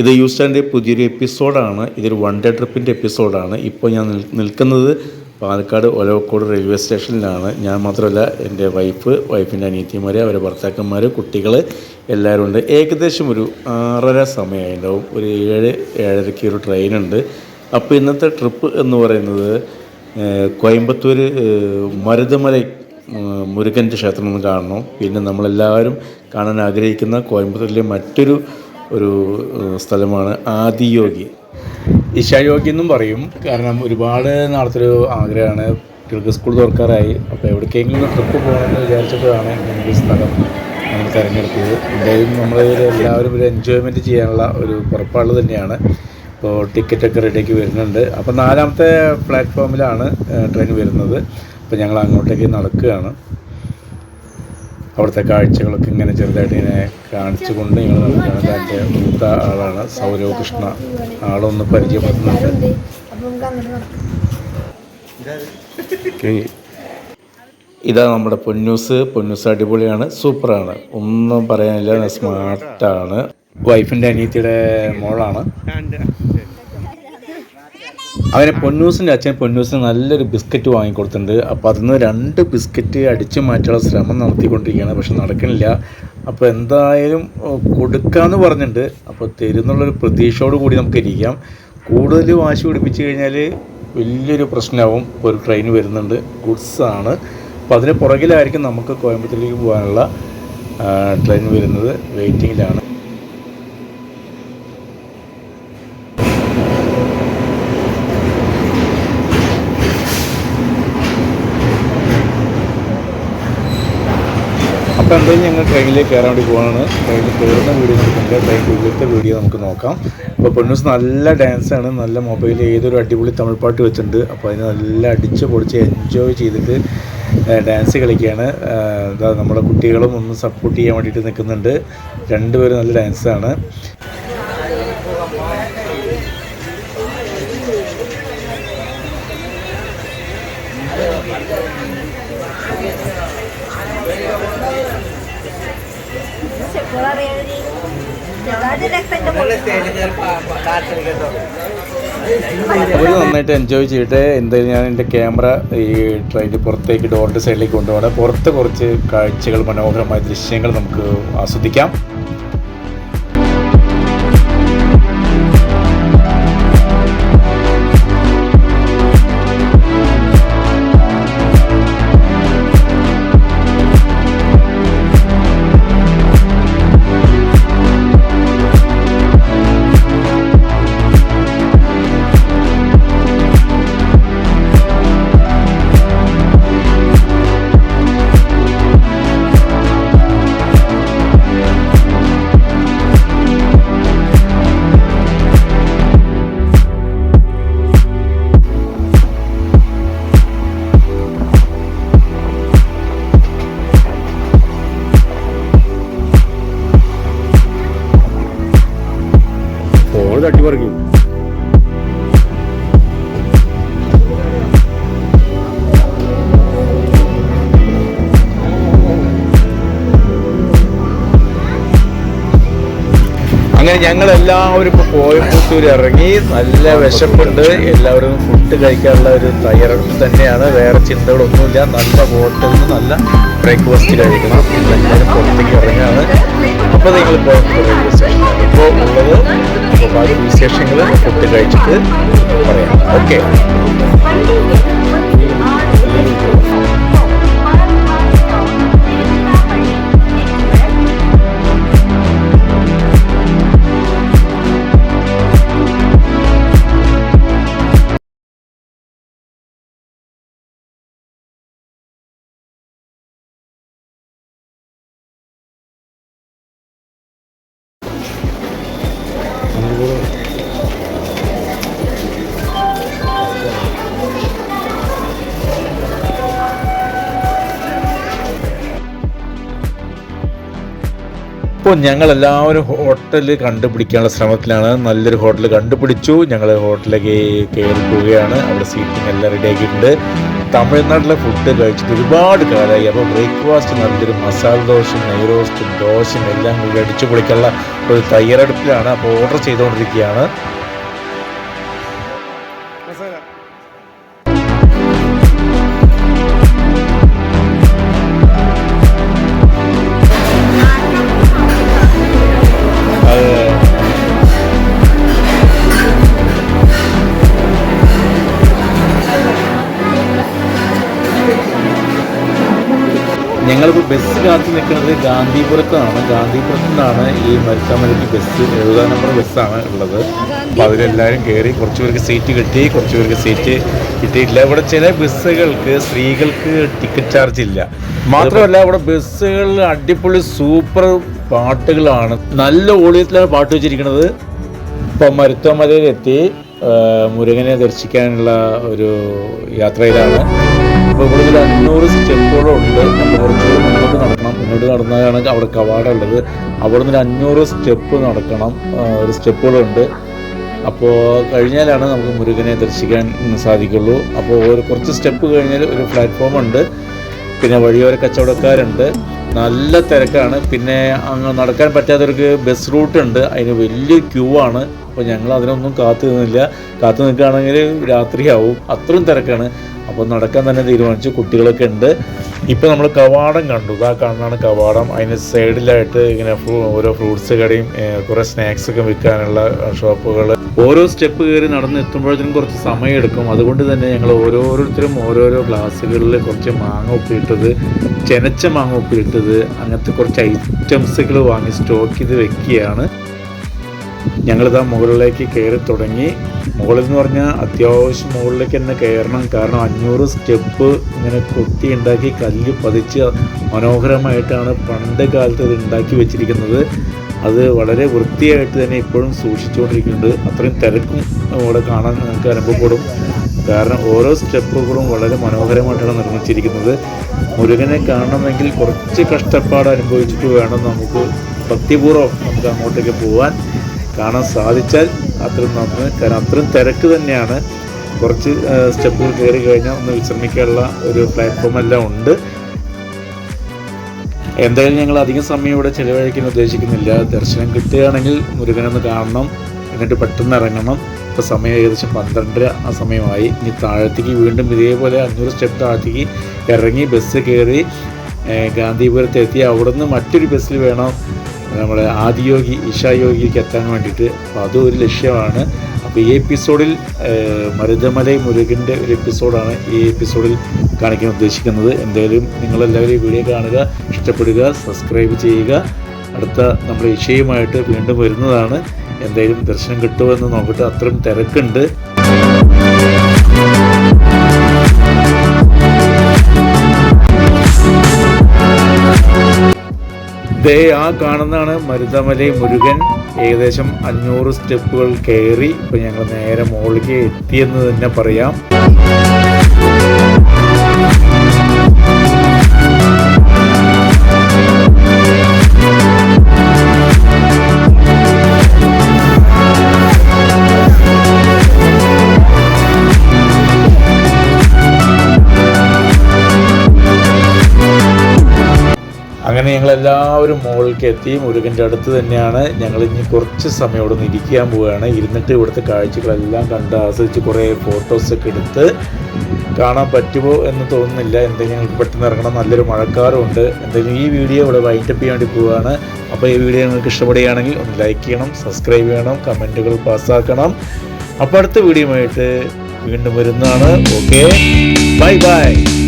ഇത് യൂസ്റ്റാന്റെ പുതിയൊരു എപ്പിസോഡാണ്. ഇതൊരു വൺ ഡേ ട്രിപ്പിന്റെ എപ്പിസോഡാണ്. ഇപ്പോൾ ഞാൻ നിൽക്കുന്നത് പാലക്കാട് ഒലവക്കോട് റെയിൽവേ സ്റ്റേഷനിലാണ്. ഞാൻ മാത്രമല്ല എന്റെ വൈഫ് വൈഫിന്റെ അനിയത്തിമാർ അവരുടെ ഭർത്താക്കന്മാർ കുട്ടികൾ എല്ലാവരും ഉണ്ട്. ഏകദേശം ഒരു ആറര സമയമായിട്ടുണ്ടാവും. ഒരു ഏഴ് ഏഴരയ്ക്ക് ഒരു ട്രെയിനുണ്ട്. അപ്പോൾ ഇന്നത്തെ ട്രിപ്പ് എന്ന് പറയുന്നത് കോയമ്പത്തൂർ മരുതമല മുരുകന്റെ ക്ഷേത്രം ഒന്ന് കാണണം. പിന്നെ നമ്മളെല്ലാവരും കാണാൻ ആഗ്രഹിക്കുന്ന കോയമ്പത്തൂരിലെ മറ്റൊരു ഒരു സ്ഥലമാണ് ആദിയോഗി. ഇഷായോഗി എന്നും പറയും. കാരണം ഒരുപാട് നാളത്തെ ഒരു ആഗ്രഹമാണ്. കുട്ടികൾക്ക് സ്കൂൾ തുറക്കാറായി. അപ്പോൾ എവിടേക്കെങ്കിലും ട്രിപ്പ് പോകണമെന്ന് വിചാരിച്ചപ്പോഴാണ് ഇങ്ങനെ സ്ഥലം നമ്മൾ തിരഞ്ഞെടുത്തത്. എന്തായാലും നമ്മൾ എല്ലാവരും ഒരു എൻജോയ്മെന്റ് ചെയ്യാനുള്ള ഒരു പുറപ്പാട് തന്നെയാണ്. ഇപ്പോൾ ടിക്കറ്റൊക്കെ റെഡിയാക്കി വരുന്നുണ്ട്. അപ്പോൾ നാലാമത്തെ പ്ലാറ്റ്ഫോമിലാണ് ട്രെയിൻ വരുന്നത്. അപ്പോൾ ഞങ്ങൾ അങ്ങോട്ടേക്ക് നടക്കുകയാണ്. അവിടുത്തെ കാഴ്ചകളൊക്കെ ഇങ്ങനെ ചെറുതായിട്ട് ഇങ്ങനെ കാണിച്ചുകൊണ്ട് ഞങ്ങൾ നടക്കുന്നത് എന്റെ മൂത്ത ആളാണ് സൗരവ് കൃഷ്ണ. ആളൊന്ന് പരിചയപ്പെടുത്തുന്നുണ്ട്. ഓക്കേ. ഇതാ നമ്മുടെ പൊന്നൂസ്. പൊന്നൂസ് അടിപൊളിയാണ് സൂപ്പറാണ്. ഒന്നും പറയാനില്ല സ്മാർട്ടാണ്. വൈഫിന്റെ അനിയത്തിയുടെ മോളാണ്. അവനെ പൊന്നൂസിന്റെ അച്ഛൻ പൊന്നൂസിന് നല്ലൊരു ബിസ്ക്കറ്റ് വാങ്ങിക്കൊടുത്തിട്ടുണ്ട്. അപ്പോൾ അതിൽ നിന്ന് രണ്ട് ബിസ്ക്കറ്റ് അടിച്ചു മാറ്റാനുള്ള ശ്രമം നടത്തിക്കൊണ്ടിരിക്കുകയാണ്. പക്ഷെ നടക്കണില്ല. അപ്പോൾ എന്തായാലും കൊടുക്കാമെന്ന് പറഞ്ഞിട്ടുണ്ട്. അപ്പോൾ തരുന്നുള്ളൊരു പ്രതീക്ഷയോട് കൂടി നമുക്ക് ഇരിക്കാം. കൂടുതൽ വാശി പിടിപ്പിച്ച് കഴിഞ്ഞാൽ വലിയൊരു പ്രശ്നമാവും. ഇപ്പോൾ ഒരു ട്രെയിൻ വരുന്നുണ്ട്. ഗുഡ്സ് ആണ്. അപ്പോൾ അതിന് പുറകിലായിരിക്കും നമുക്ക് കോയമ്പത്തൂരിലേക്ക് പോകാനുള്ള ട്രെയിൻ വരുന്നത്. വെയിറ്റിങ്ങിലാണ് എന്തായാലും ഞങ്ങൾ ട്രെയിനിലേക്ക് കയറാൻ വേണ്ടി പോവാണ്. ട്രെയിനിൽ കയറുന്ന വീഡിയോ നമുക്കുണ്ട് ട്രെയിൻ ഉള്ളിലത്തെ വീഡിയോ നമുക്ക് നോക്കാം. അപ്പോൾ പൊന്നൂസ് നല്ല ഡാൻസാണ് നല്ല മൊബൈലിൽ ഏതൊരു അടിപൊളി തമിഴ് പാട്ട് വെച്ചിട്ടുണ്ട്. അപ്പോൾ അതിന് നല്ല അടിച്ച് പൊടിച്ച് എൻജോയ് ചെയ്തിട്ട് ഡാൻസ് കളിക്കുകയാണ്. നമ്മുടെ കുട്ടികളും ഒന്ന് സപ്പോർട്ട് ചെയ്യാൻ വേണ്ടിയിട്ട് നിൽക്കുന്നുണ്ട്. രണ്ടുപേരും നല്ല ഡാൻസാണ് അവർ നന്നായിട്ട് എൻജോയ് ചെയ്തിട്ട് എന്തായാലും ഞാൻ എന്റെ ക്യാമറ ഈ ട്രെയിനിന്റെ പുറത്തേക്ക് ഡോറിന്റെ സൈഡിലേക്ക് കൊണ്ടുപോകണം. പുറത്ത് കുറച്ച് കാഴ്ചകൾ മനോഹരമായ ദൃശ്യങ്ങൾ നമുക്ക് ആസ്വദിക്കാം. ഓൾ തട്ടി പറിക്കും അങ്ങനെ ഞങ്ങൾ എല്ലാവരും ഇപ്പോൾ കോയമ്പത്തൂർ ഇറങ്ങി നല്ല വിശപ്പുണ്ട്. എല്ലാവരും ഫുഡ് കഴിക്കാനുള്ള ഒരു തയ്യാറെടുപ്പ് തന്നെയാണ്. വേറെ ചിന്തകളൊന്നുമില്ല. നല്ല ഹോട്ടലിൽ നിന്ന് നല്ല ബ്രേക്ക്ഫാസ്റ്റ് കഴിക്കണം. എല്ലാവരും പുറത്തേക്ക് ഇറങ്ങാണ് അപ്പോൾ നിങ്ങൾ ഇപ്പോൾ ഉള്ളത് ബാക്കി വിശേഷങ്ങൾ ഫുഡ് പറയാം. ഓക്കെ. ഇപ്പോൾ ഞങ്ങൾ എല്ലാവരും ഹോട്ടൽ കണ്ടുപിടിക്കാനുള്ള ശ്രമത്തിലാണ്. നല്ലൊരു ഹോട്ടൽ കണ്ടുപിടിച്ചു. ഞങ്ങൾ ഹോട്ടലിലേക്ക് കയറി പോവുകയാണ്. അവിടെ സീറ്റിംഗ് എല്ലാം റെഡി ആക്കിയിട്ടുണ്ട്. തമിഴ്നാട്ടിലെ ഫുഡ് കഴിച്ചിട്ട് ഒരുപാട് കാലമായി. അപ്പോൾ ബ്രേക്ക്ഫാസ്റ്റ് നല്ലൊരു മസാല ദോശയും നെയ് റോസ്റ്റും ദോശയും എല്ലാം കൂടി അടിച്ചു പൊളിക്കാനുള്ള ഒരു തയ്യാറെടുപ്പിലാണ്. അപ്പോൾ ഓർഡർ ചെയ്തുകൊണ്ടിരിക്കുകയാണ്. ഞങ്ങളിപ്പോൾ ബസ് കാത്തു നിൽക്കുന്നത് ഗാന്ധിപുരത്താണ്. ഗാന്ധിപുരത്തു നിന്നാണ് ഈ മരിച്ചാമലയ്ക്ക് ബസ് എഴുപതാം നമ്പർ ബസ്സാണ് ഉള്ളത്. അപ്പോൾ അതിലെല്ലാവരും കയറി കുറച്ച് പേർക്ക് സീറ്റ് കിട്ടി കുറച്ച് പേർക്ക് സീറ്റ് കിട്ടിയിട്ടില്ല. ഇവിടെ ചില ബസ്സുകൾക്ക് സ്ത്രീകൾക്ക് ടിക്കറ്റ് ചാർജ് ഇല്ല. മാത്രമല്ല ഇവിടെ ബസ്സുകളിൽ അടിപൊളി സൂപ്പർ പാട്ടുകളാണ്. നല്ല ഓളിയത്തിലാണ് പാട്ട് വെച്ചിരിക്കുന്നത്. ഇപ്പം മരുത്തോമലയിലെത്തി മുരുകനെ ദർശിക്കാനുള്ള ഒരു യാത്രയിലാണ്. അപ്പോൾ ഇവിടെ ഒരു അഞ്ഞൂറ് സ്റ്റെപ്പുകളും ഉണ്ട്. നമ്മൾ കുറച്ച് മുന്നോട്ട് നടക്കണം മുന്നോട്ട് നടന്നാലാണ് അവിടെ കവാടം ഉള്ളത് അവിടെ നിന്ന് ഒരു അഞ്ഞൂറ് സ്റ്റെപ്പ് നടക്കണം. ഒരു സ്റ്റെപ്പുകളുണ്ട് അപ്പോൾ കഴിഞ്ഞാലാണ് നമുക്ക് മുരുകനെ ദർശിക്കാൻ സാധിക്കുള്ളൂ. അപ്പോൾ ഒരു കുറച്ച് സ്റ്റെപ്പ് കഴിഞ്ഞാൽ ഒരു പ്ലാറ്റ്ഫോം ഉണ്ട്. പിന്നെ വഴിയോര കച്ചവടക്കാരുണ്ട്. നല്ല തിരക്കാണ്. പിന്നെ അങ്ങ് നടക്കാൻ പറ്റാത്തവർക്ക് ബസ് റൂട്ട് ഉണ്ട്. അതിന് വലിയ ക്യൂ ആണ്. അപ്പോൾ ഞങ്ങൾ അതിനൊന്നും കാത്തു നിന്നില്ല. കാത്തു നിൽക്കുകയാണെങ്കിൽ രാത്രിയാവും. അത്രയും തിരക്കാണ്. അപ്പോൾ നടക്കാൻ തന്നെ തീരുമാനിച്ചു. കുട്ടികളൊക്കെ ഉണ്ട്. ഇപ്പോൾ നമ്മൾ കവാടം കണ്ടു. ഇതാ കാണുന്നതാണ് കവാടം. അതിന് സൈഡിലായിട്ട് ഇങ്ങനെ ഓരോ ഫ്രൂട്ട്സ് കടയും കുറേ സ്നാക്സ് ഒക്കെ വിൽക്കാനുള്ള ഷോപ്പുകൾ ഓരോ സ്റ്റെപ്പ് കയറി നടന്ന് എത്തുമ്പോഴത്തേനും കുറച്ച് സമയം എടുക്കും. അതുകൊണ്ട് തന്നെ ഞങ്ങൾ ഓരോരുത്തരും ഓരോരോ ഗ്ലാസ്സുകളിൽ കുറച്ച് മാങ്ങ ഉപ്പിലിട്ടത് ചെനച്ച മാങ്ങ ഉപ്പിലിട്ടത് അങ്ങനത്തെ കുറച്ച് ഐറ്റംസുകൾ വാങ്ങി സ്റ്റോക്ക് ചെയ്ത് വെക്കുകയാണ്. ഞങ്ങളിതാ മുകളിലേക്ക് കയറി തുടങ്ങി. മുകളിൽ എന്ന് പറഞ്ഞാൽ അത്യാവശ്യം മുകളിലേക്ക് തന്നെ കയറണം. കാരണം അഞ്ഞൂറ് സ്റ്റെപ്പ് ഇങ്ങനെ കൊത്തി ഉണ്ടാക്കി കല്ല് പതിച്ച് മനോഹരമായിട്ടാണ് പണ്ട് കാലത്ത് ഇത് ഉണ്ടാക്കി വെച്ചിരിക്കുന്നത്. അത് വളരെ വൃത്തിയായിട്ട് തന്നെ ഇപ്പോഴും സൂക്ഷിച്ചുകൊണ്ടിരിക്കുന്നുണ്ട്. അത്രയും തിരക്കും ഇവിടെ കാണാൻ നിങ്ങൾക്ക് അനുഭവപ്പെടും. കാരണം ഓരോ സ്റ്റെപ്പുകളും വളരെ മനോഹരമായിട്ടാണ് നിർമ്മിച്ചിരിക്കുന്നത്. മുരുകനെ കാണണമെങ്കിൽ കുറച്ച് കഷ്ടപ്പാട് അനുഭവിച്ചിട്ട് വേണം നമുക്ക് ഭക്തിപൂർവം നമുക്ക് അങ്ങോട്ടേക്ക് പോകാൻ കാണാൻ സാധിച്ചാൽ അത്രയും നന്ന് കാരണം അത്രയും തിരക്ക് തന്നെയാണ്. കുറച്ച് സ്റ്റെപ്പുകൾ കയറി കഴിഞ്ഞാൽ ഒന്ന് വിശ്രമിക്കാനുള്ള ഒരു പ്ലാറ്റ്ഫോം എല്ലാം ഉണ്ട്. എന്തായാലും ഞങ്ങൾ അധികം സമയം ഇവിടെ ചിലവഴിക്കാൻ ഉദ്ദേശിക്കുന്നില്ല. ദർശനം കിട്ടുകയാണെങ്കിൽ മുരുകനൊന്ന് കാണണം. എന്നിട്ട് പെട്ടെന്ന് ഇറങ്ങണം. ഇപ്പോൾ സമയം ഏകദേശം പന്ത്രണ്ടര. ആ സമയമായി. ഇനി താഴത്തേക്ക് വീണ്ടും ഇതേപോലെ അഞ്ഞൂറ് സ്റ്റെപ്പ് താഴത്തേക്ക് ഇറങ്ങി ബസ് കയറി ഗാന്ധിപുരത്ത് എത്തി അവിടെ നിന്ന് മറ്റൊരു ബസ്സിൽ വേണം. നമ്മുടെ ആദിയോഗി ഈശായോഗിക്ക് എത്താൻ വേണ്ടിയിട്ട്. അപ്പോൾ അതും ഒരു ലക്ഷ്യമാണ്. അപ്പോൾ ഈ എപ്പിസോഡിൽ മരുതമലൈ മുരുകന്റെ ഒരു എപ്പിസോഡാണ് ഈ എപ്പിസോഡിൽ കാണിക്കാൻ ഉദ്ദേശിക്കുന്നത്. എന്തായാലും നിങ്ങളെല്ലാവരും ഈ വീഡിയോ കാണുക ഇഷ്ടപ്പെടുക സബ്സ്ക്രൈബ് ചെയ്യുക. അടുത്ത നമ്മുടെ ഇഷയുമായിട്ട് വീണ്ടും വരുന്നതാണ്. എന്തായാലും ദർശനം കിട്ടുമെന്ന് നോക്കട്ടെ. അത്രയും തിരക്കുണ്ട്. ദേ ആ കാണുന്നതാണ് മരുതമലൈ മുരുകൻ. ഏകദേശം അഞ്ഞൂറ് സ്റ്റെപ്പുകൾ കയറി ഇപ്പൊ ഞങ്ങൾ നേരെ മുകളിലേക്ക് എത്തിയെന്ന് തന്നെ പറയാം. എല്ലാവരും മുകളിലേക്ക് എത്തി മുരുകന്റെ അടുത്ത് തന്നെയാണ്. ഞങ്ങൾ ഇനി കുറച്ച് സമയം ഇവിടെ നിന്ന് ഇരിക്കാൻ പോവുകയാണ്. ഇരുന്നിട്ട് ഇവിടുത്തെ കാഴ്ചകളെല്ലാം കണ്ട് ആസ്വദിച്ച് കുറേ ഫോട്ടോസൊക്കെ എടുത്ത് കാണാൻ പറ്റുമോ എന്ന് തോന്നുന്നില്ല. എന്തെങ്കിലും പെട്ടെന്ന് ഇറങ്ങണം. നല്ലൊരു മഴക്കാറുമുണ്ട് എന്തെങ്കിലും ഈ വീഡിയോ ഇവിടെ വൈൻഡപ്പ് ചെയ്യാൻ വേണ്ടി പോവുകയാണ്. അപ്പോൾ ഈ വീഡിയോ നിങ്ങൾക്ക് ഇഷ്ടപ്പെടുകയാണെങ്കിൽ ഒന്ന് ലൈക്ക് ചെയ്യണം സബ്സ്ക്രൈബ് ചെയ്യണം കമന്റുകൾ പാസ്സാക്കണം. അപ്പോൾ അടുത്ത വീഡിയോയുമായിട്ട് വീണ്ടും വരുന്നതാണ്. Okay bye bye